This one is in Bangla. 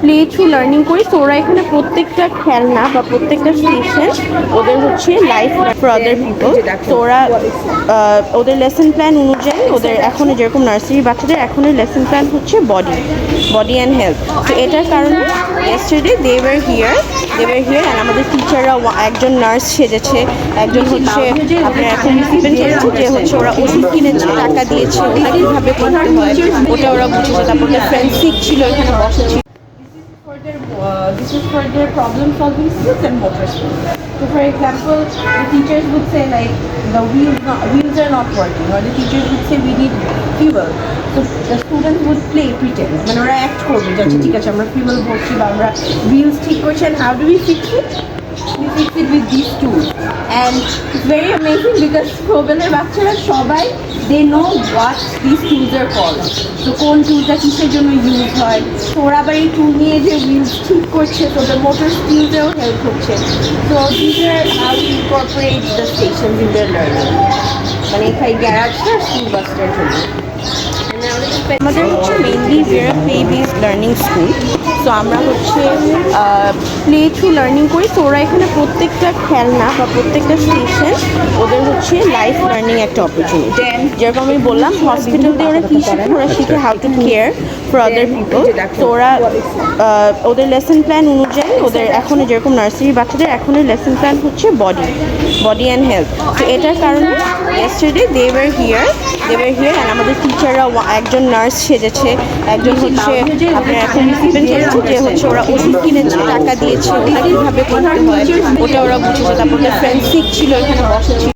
প্লে থ্রু লার্নিং করি। তো ওরা এখানে প্রত্যেকটা খেলনা বা প্রত্যেকটা স্টেশন ওদের হচ্ছে লাইফ ফর আদার পিপল তো ওরা ওদের লেসন প্ল্যান অনুযায়ী ওদের এখন যেরকম নার্সারি বাচ্চাদের এখনের লেসন প্ল্যান হচ্ছে বডি বডি অ্যান্ড হেলথ তো এটার কারণে yesterday they were here. They were here and আমাদের টিচাররা একজন নার্স সেজেছে একজন হচ্ছে আপনার এখন হচ্ছে যে হচ্ছে ওরা ওষুধ কিনেছে টাকা দিয়েছে ওটা কীভাবে করতে হয় ওটা ওরা বুঝেছে। তারপর ফ্রেন্ড ছিল এখানে বসা ছিল। For their uh, this is for their problem solving skills and motor skills. So for example, the teachers would say like the wheels not, wheels are not working or the teachers would say we need fuel. So the students would play pretend মানে ওরা অ্যাক্ট করবে যে আচ্ছা ঠিক আছে আমরা fuel ভরছি বা আমরা wheels ঠিক করছি and how do we fix it? We fix it with these tools and it's very amazing because প্রোবেলের বাচ্চারা সবাই, they know what these tools are called. তো কোন টুলটা কিসের জন্য ইউজ হয়? তো ওরা আবার এই টুল নিয়ে যে হুইলস ঠিক করছে তো ওদের মোটর স্কিলসেও হেল্প হচ্ছে। তো this are how incorporate the station in the learning মানে এখানে গ্যারাজটা স্কুল বাসটার জন্য আমাদের হচ্ছে mainly very play based learning school তো আমরা হচ্ছে প্লে থ্রু লার্নিং করি। তো ওরা এখানে প্রত্যেকটা খেলনা বা প্রত্যেকটা স্টেশন ওদের হচ্ছে লাইফ লার্নিং একটা অপরচুনিটি যেরকম আমি বললাম হসপিটাল দিয়ে ওরা কী শিখে ওরা শিখে how to care for other people তো ওরা ওদের লেসন প্ল্যান অনুযায়ী ওদের এখন যেরকম নার্সারি বাচ্চাদের এখনের লেসন প্ল্যান হচ্ছে বডি বডি অ্যান্ড হেলথ তো এটার কারণে were here they were here and আমাদের টিচাররা একজন নার্স সেজেছে একজন হচ্ছে আপনার এখন যে হচ্ছে ওরা ওষুধ কিনেছে টাকা দিয়েছে ওটা কীভাবে করতে হয় ওটা ওরা বুঝেছে তারপর ওদের ফ্রেন্ড ছিল এখানে বসা ছিল